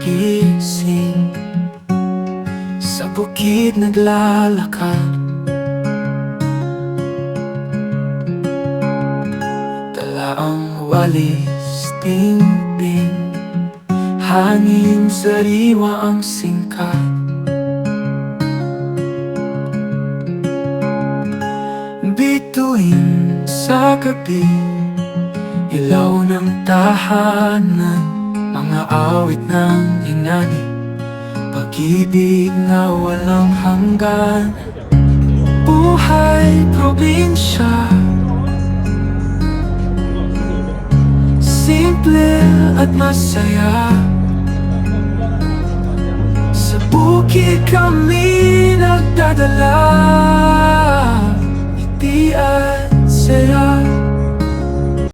gising Sa bukid naglalakad. Dala ang walis, tingting Hangin sariwa ang singkat. Bituin sa gabi Ilaw ng tahanan Mga awit ng inani Pag-ibig na walang hanggan. Buhay probinsya. Simple at masaya. Sa bukid kami nagdadala. Saya